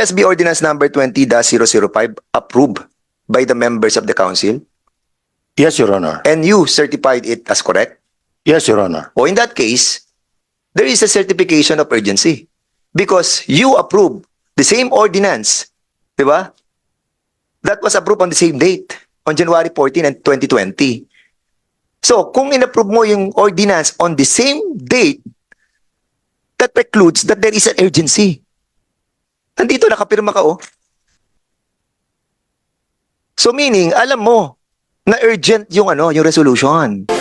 SB Ordinance Number 20-005 approved by the members of the council Yes, Your Honor. and you certified it as correct? Yes, Your Honor. O in that case, there is a certification of urgency because you approved the same ordinance, di ba? That was approved on the same date, on January 14 and 2020. So, kung inapprove mo yung ordinance on the same date, that precludes that there is an urgency. Nandito, nakapirma ka, oh. So, meaning, alam mo na urgent yung ano, yung resolution.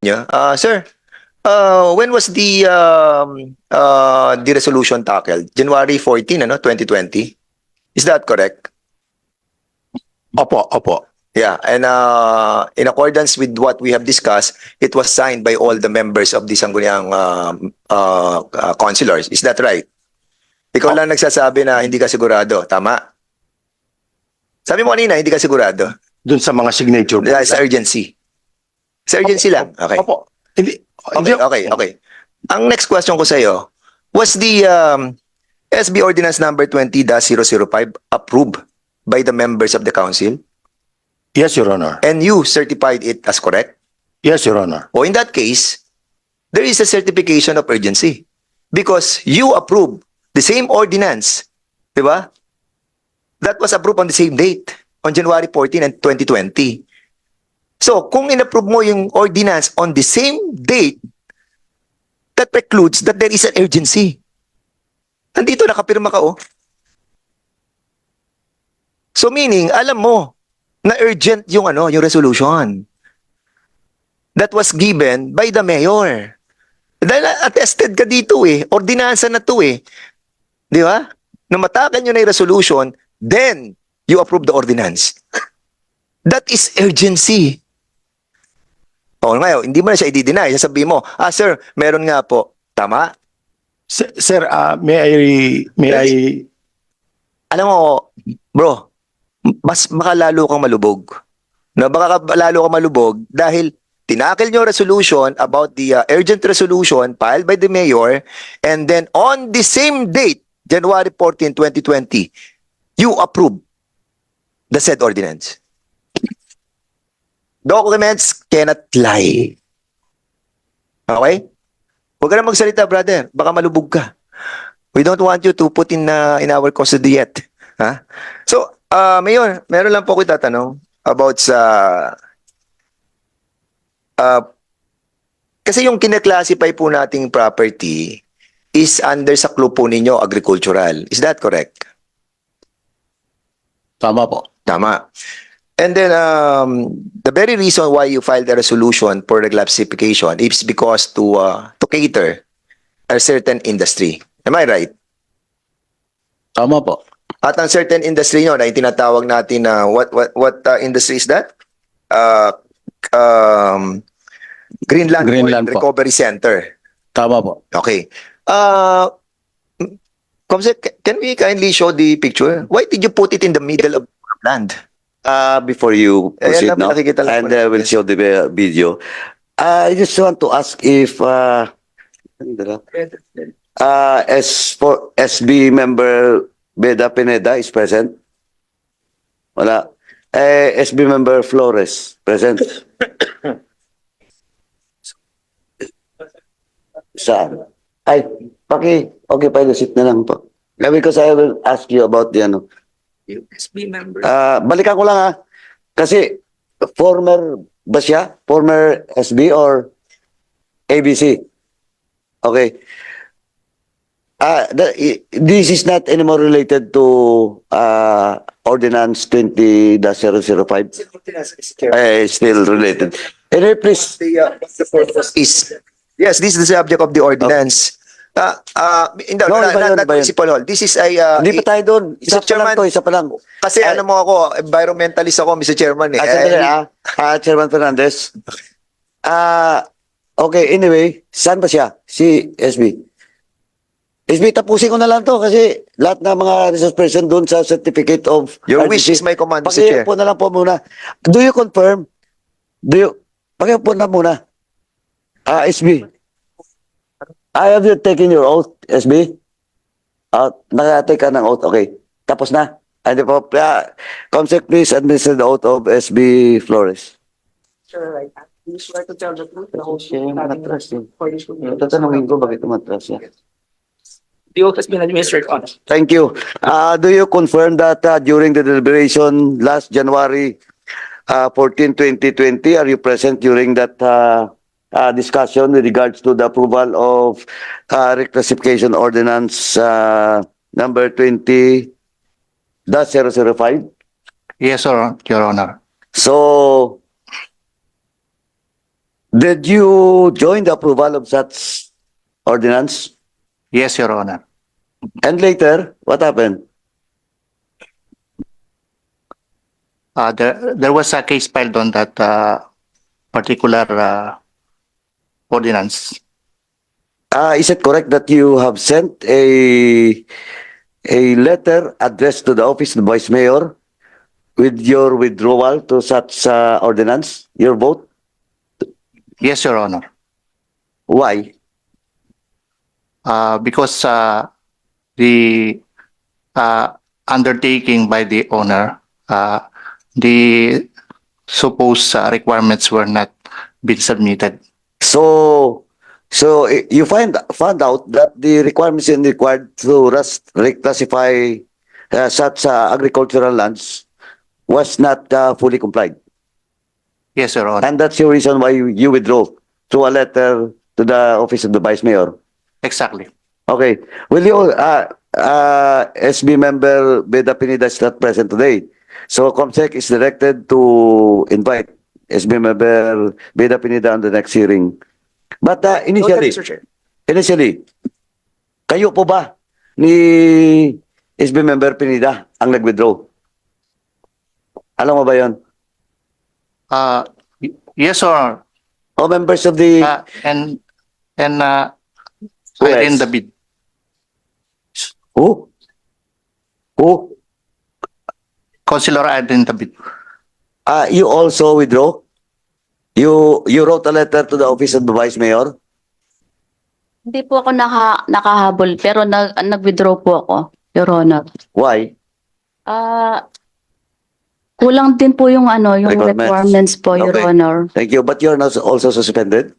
Yeah. Uh, sir, uh, when was the um, uh, the resolution tackled? January 14, ano, 2020? Is that correct? Opo, opo. Yeah, and uh, in accordance with what we have discussed, it was signed by all the members of the Sangguniang um, uh, uh, councilors. Is that right? Ikaw lang nagsasabi na hindi ka sigurado, tama? Sabi mo kanina, hindi ka sigurado. Dun sa mga signature. Yeah, sa urgency. Sa urgency lang. Okay. Opo. Hindi. Okay, okay, okay. Ang next question ko sa iyo, was the um, SB Ordinance number 20-005 approved by the members of the council Yes, Your Honor. and you certified it as correct? Yes, Your Honor. O in that case, there is a certification of urgency because you approved the same ordinance, di ba? That was approved on the same date, on January 14 and 2020. So, kung inapprove mo yung ordinance on the same date, that precludes that there is an urgency. Nandito, nakapirma ka, oh. So, meaning, alam mo na urgent yung ano, yung resolution that was given by the mayor. Dahil attested ka dito eh. Ordinansa na to eh. Di ba? Na matakan nyo na yung resolution, then you approve the ordinance. That is urgency. O ngayon, hindi mo na siya i-deny. Sasabihin mo, ah sir, meron nga po. Tama? Sir, sir, ah, may I, may I, Alam mo, bro, mas makalalo kang malubog. No, baka ka- lalo kang malubog dahil tinakil nyo resolution about the uh, urgent resolution filed by the mayor and then on the same date, January 14, 2020, you approve the said ordinance. Documents cannot lie. Okay? Huwag ka na magsalita, brother. Baka malubog ka. We don't want you to put in uh, in our custody yet. Ha? So, uh, Mayor, meron lang po ako tatanong about sa uh, kasi yung kinaklasify po nating property is under sa clue po ninyo agricultural. Is that correct? tama po. Tama. And then um, the very reason why you filed a resolution for the classification is because to uh, to cater a certain industry. Am I right? Tama po. At ang certain industry nyo na yung tinatawag natin na what what what uh, industry is that? Uh, um, Greenland, Greenland Oil po. Recovery Center. Tama po. Okay. Uh, Komse, ca- can we kindly show the picture? Why did you put it in the middle of land? Uh, before you Ayan proceed lang, now, and uh, we'll show the uh, video. Uh, I just want to ask if uh, uh, S for SB member Beda Pineda is present. Wala. Eh, SB member Flores present. Saan? Ay, paki, okay, pa seat na lang po. Uh, Because I will ask you about the ano, USB member. Ah, balikan ko lang ha. Kasi former ba siya? Former SB or ABC? Okay. Ah, the- i- this is not anymore related to uh, Ordinance 20-005. Eh, still related. Anyway, please. The, uh, the purpose is yes, this is the subject of the ordinance. Uh, uh, hindi, No, iba yun, not, hall. This is a uh, Hindi pa tayo doon. Isa Mr. pa lang Chairman, to, isa pa lang. Kasi Eh, ano mo ako, environmentalist ako, Mr. Chairman. Eh. Ah, sandali, Eh, ah. Ah, Chairman Fernandez. Ah, okay, anyway, saan ba siya? Si SB. SB, tapusin ko na lang to kasi lahat ng mga resource person doon sa certificate of Your wish is my command, Mr. Chair. Pakiupo na lang po muna. Do you confirm? Do you, pakiupo na muna. Ah, SB. I have you taken your oath, SB? Ah, nakatake ka ng oath. Okay. Tapos na. Ano po? Uh, Comsec, please administer the oath of SB Flores. Sure, I you swear to tell the truth, the whole Siya truth, yung nothing matras eh. for this will be- Tatanungin ko bakit umatras siya. The oath has been administered on. Thank you. Uh, do you confirm that uh, during the deliberation last January uh, 14, 2020, are you present during that uh, uh, discussion with regards to the approval of uh, reclassification ordinance uh, number 20 005? Yes, Your Your Honor. So, did you join the approval of such ordinance? Yes, Your Honor. And later, what happened? Uh, there, there was a case filed on that uh, particular uh, ordinance. Uh, is it correct that you have sent a a letter addressed to the office of the vice mayor with your withdrawal to such uh, ordinance, your vote? Yes, Your Honor. Why? Uh, because uh, the uh, undertaking by the owner, uh, the supposed uh, requirements were not been submitted. So, so you find found out that the requirements in required to ras- reclassify uh, such uh, agricultural lands was not uh, fully complied, Yes, Your Honor. and that's the reason why you, you withdraw through a letter to the office of the vice mayor. Exactly. Okay. Will you, uh, uh, SB member Beda Pineda is not present today. So Comsec is directed to invite SB member Beda Pineda on the next hearing. But uh, initially. Chair. initially, kayo po ba ni SB member Pineda ang nag-withdraw? Alam mo ba yon? Uh, yes, Your Honor. O members of the, Uh, and and uh, Irene? David. who? Who? Councilor Irene David. Uh, you also withdraw? You you wrote a letter to the office of the vice mayor? Hindi po ako naka, nakahabol, pero nag, nag-withdraw po ako, Your Honor. Why? Ah, kulang din po yung ano, yung Requirements. requirements po, Your Okay. Honor. Thank you. But you're not also suspended?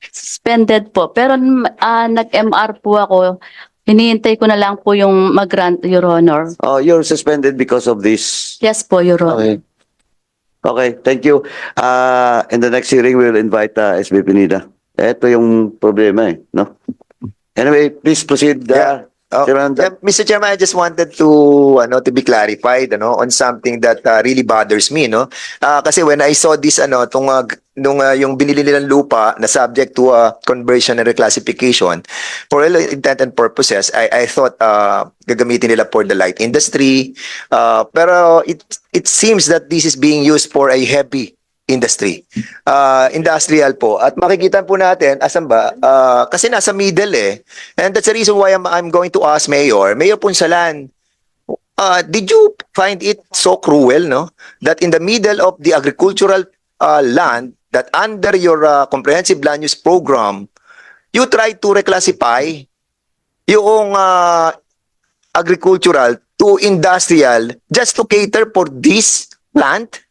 Suspended po. Pero ah, nag-MR po ako. Hinihintay ko na lang po yung mag-grant, Your Honor. Oh, you're suspended because of this. Yes po, Your Honor. Okay. Okay, thank you. Uh, in the next hearing, we'll invite uh, SB Pinida. Ito yung problema eh, no? Anyway, please proceed. Uh, Oh, Chairman, yeah, Mr. Chairman, I just wanted to ano to be clarified ano on something that uh, really bothers me no. Ah, kasi when I saw this ano tung uh, nung uh, yung binili nilang lupa na subject to uh, conversion and reclassification for all intent and purposes I I thought uh, gagamitin nila for the light industry uh, pero it it seems that this is being used for a heavy industry. Uh, industrial po. At makikita po natin, asan ba? Uh, kasi nasa middle eh. And that's the reason why I'm, I'm going to ask Mayor, Mayor Punsalan, uh, did you find it so cruel, no? That in the middle of the agricultural uh, land, that under your uh, comprehensive land use program, you try to reclassify yung uh, agricultural to industrial just to cater for this plant?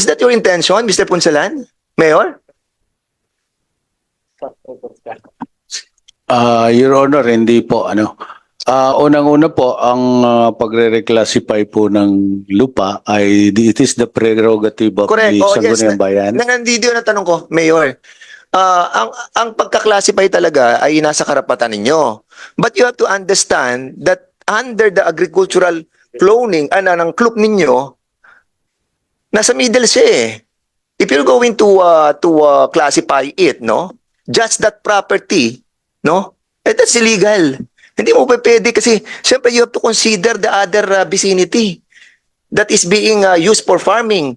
Is that your intention, Mr. Punsalan? Mayor? Ah, Your Honor, hindi po ano. Ah, unang-una po ang ah, pagre-reclassify po ng lupa ay it is the prerogative of Correct. the Oh, yes. Sangguniang Bayan. Na, nandito na tanong ko, Mayor. Ah, ang ang pagka-classify talaga ay nasa karapatan ninyo. But you have to understand that under the agricultural cloning ano ng club ninyo nasa middle siya eh. If you're going to uh, to uh, classify it, no? Just that property, no? Eh, that's illegal. Hindi mo pa pwede kasi syempre you have to consider the other uh, vicinity that is being uh, used for farming,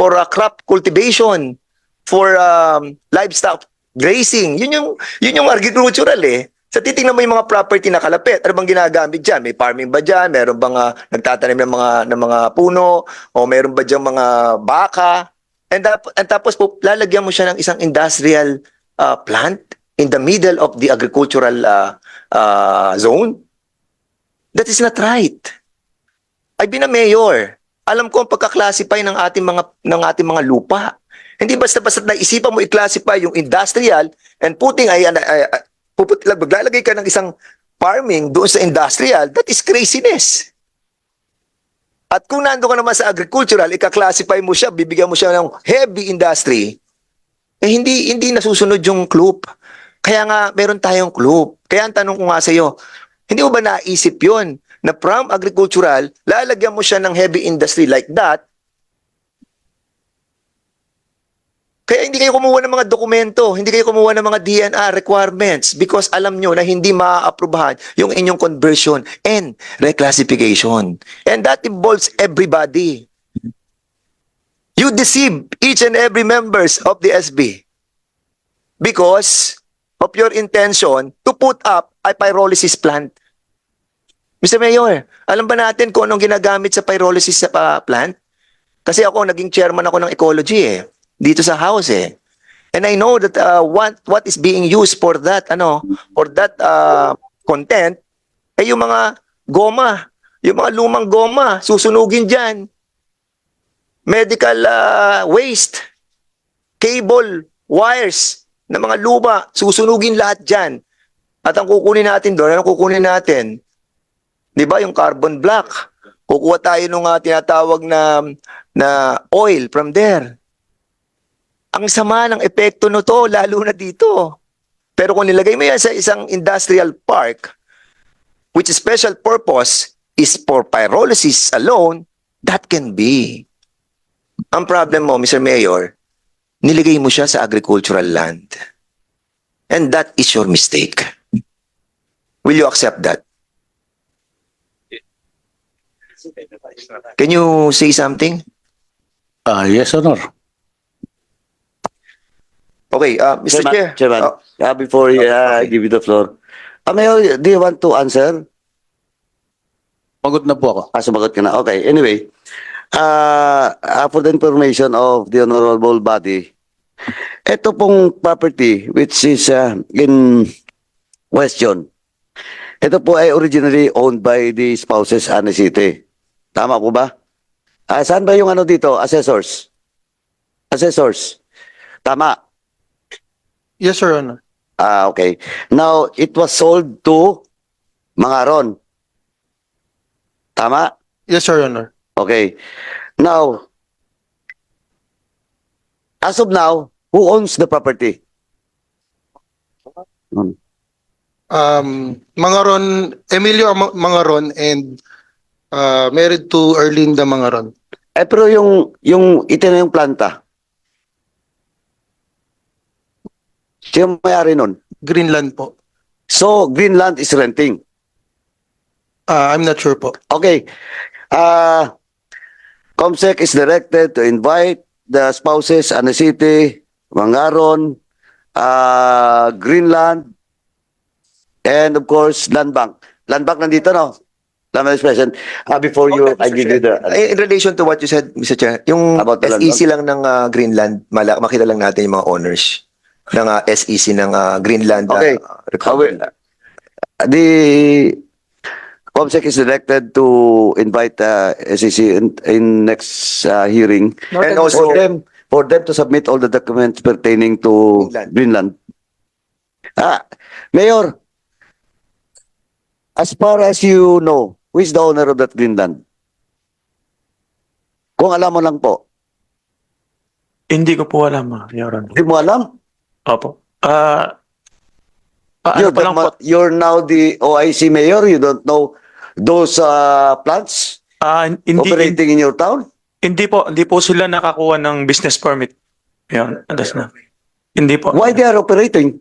for uh, crop cultivation, for um, livestock grazing. Yun yung yun yung agricultural eh. Sa titingnan mo yung mga property na kalapit, ano bang ginagamit diyan? May farming ba diyan? Meron bang uh, nagtatanim ng mga ng mga puno o meron ba diyan mga baka? And, tap- and tapos po, lalagyan mo siya ng isang industrial uh, plant in the middle of the agricultural uh, uh, zone. That is not right. I've been a mayor. Alam ko ang pagka-classify ng ating mga ng ating mga lupa. Hindi basta-basta naisipan mo i-classify yung industrial and putting ay, ay, ay, puput, maglalagay ka ng isang farming doon sa industrial, that is craziness. At kung nando ka naman sa agricultural, ika-classify mo siya, bibigyan mo siya ng heavy industry, eh hindi hindi nasusunod yung club. Kaya nga meron tayong club. Kaya ang tanong ko nga sa iyo, hindi mo ba naisip 'yon na from agricultural, lalagyan mo siya ng heavy industry like that, Kaya hindi kayo kumuha ng mga dokumento, hindi kayo kumuha ng mga DNR requirements because alam nyo na hindi maaaprubahan yung inyong conversion and reclassification. And that involves everybody. You deceive each and every members of the SB because of your intention to put up a pyrolysis plant. Mr. Mayor, alam ba natin kung anong ginagamit sa pyrolysis sa pa- plant? Kasi ako, naging chairman ako ng ecology eh dito sa house eh. And I know that uh, what what is being used for that ano, for that uh, content ay yung mga goma, yung mga lumang goma, susunugin diyan. Medical uh, waste, cable, wires na mga luma, susunugin lahat diyan. At ang kukunin natin doon, ano kukunin natin? 'Di ba yung carbon black? Kukuha tayo ng uh, tinatawag na na oil from there ang sama ng epekto nito, lalo na dito. Pero kung nilagay mo yan sa isang industrial park, which special purpose is for pyrolysis alone, that can be. Ang problem mo, Mr. Mayor, nilagay mo siya sa agricultural land. And that is your mistake. Will you accept that? Can you say something? Ah, yes, Honor. Okay, uh, Mr. Chairman, Chair. Chairman, uh, uh, before uh, I give you the floor, uh, Mayor, do you want to answer? Pagod na po ako. Ah, sumagot ka na. Okay, anyway, uh, uh, for the information of the honorable body, ito pong property which is uh, in question, ito po ay originally owned by the spouses Ana City. Tama po ba? Ah, saan ba yung ano dito? Assessors? Assessors? Tama. Yes, Your Honor. Ah, okay. Now, it was sold to Mangaron. Tama? Yes, Your Honor. Okay. Now, as of now, who owns the property? um, Mangaron, Emilio Ama- Mangaron and uh, married to Erlinda Mangaron. Eh, pero yung, yung itinayong yung planta, sino may-ari nun? Greenland po. So, Greenland is renting. Uh, I'm not sure po. Okay. Uh, COMSEC is directed to invite the spouses, Ana City, Mangaron, uh, Greenland, and of course, Land Bank. Land Bank nandito, no? Land Bank Expression. Uh, before you, Okay, I give you the... Eh, In relation to what you said, Mr. Chair, yung About SEC lang ng uh, Greenland, mala, makita lang natin yung mga owners ng uh, SEC ng uh, Greenland. uh, Okay. Recovery. the COMSEC is directed to invite uh, SEC in, in next uh, hearing And for also, them for them to submit all the documents pertaining to Greenland. Greenland. Ah, Mayor, as far as you know, who is the owner of that Greenland? Kung alam mo lang po. Hindi ko po alam, ah, Your Honor. Hindi mo alam? Opo. Ah, ah, ano you're, pa lang po, you're now the OIC mayor, you don't know those uh, plants ah, hindi, operating in your town? hindi po, hindi po sila nakakuha ng business permit. Yan, alas na. Hindi po. Why they are operating?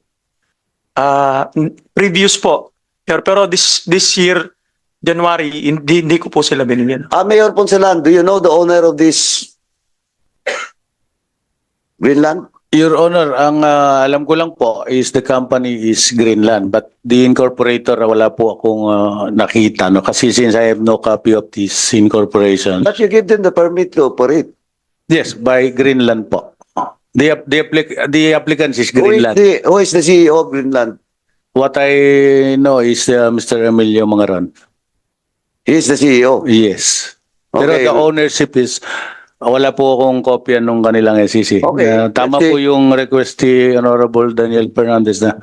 Ah, n- previous po. Pero, pero this this year January, hindi hindi ko po sila binigyan. Ah, Mayor Poncelan, do you know the owner of this Greenland? Your Honor, ang ah, alam ko lang po is the company is Greenland but the incorporator wala po akong ah, nakita no kasi since I have no copy of this incorporation. But you give them the permit to operate. Yes, by Greenland po. The, the, applic- the applicant is Who is Greenland. the, who is the CEO of Greenland? What I know is uh, Mr. Emilio Mangaron. He is the CEO. Yes. Pero Okay. the ownership is, wala po akong kopya nung kanilang SEC. Okay. Uh, tama Let's po see. yung request ni Honorable Daniel Fernandez na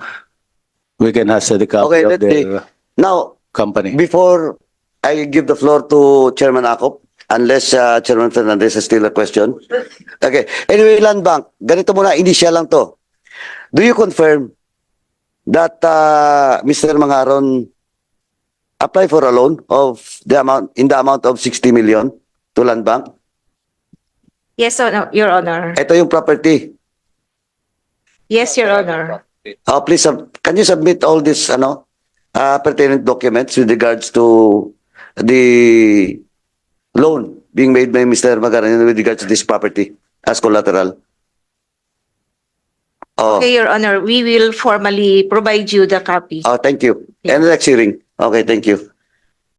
we can have the copy Okay, of see. their Now, company. before I give the floor to Chairman Akop, unless uh, Chairman Fernandez has still a question. Okay. Anyway, Land Bank, ganito muna, initial lang to. Do you confirm that uh, Mr. Mangaron apply for a loan of the amount in the amount of 60 million to Land Bank? Yes, Honor- Your Honor. Ito yung property. Yes, Your Honor. Uh, please, sub- can you submit all this ano, uh, pertinent documents with regards to the loan being made by Mr. Magaran with regards to this property as collateral? Oh, Okay, Your Honor, we will formally provide you the copy. oh, thank you. And the next hearing. Okay, thank you.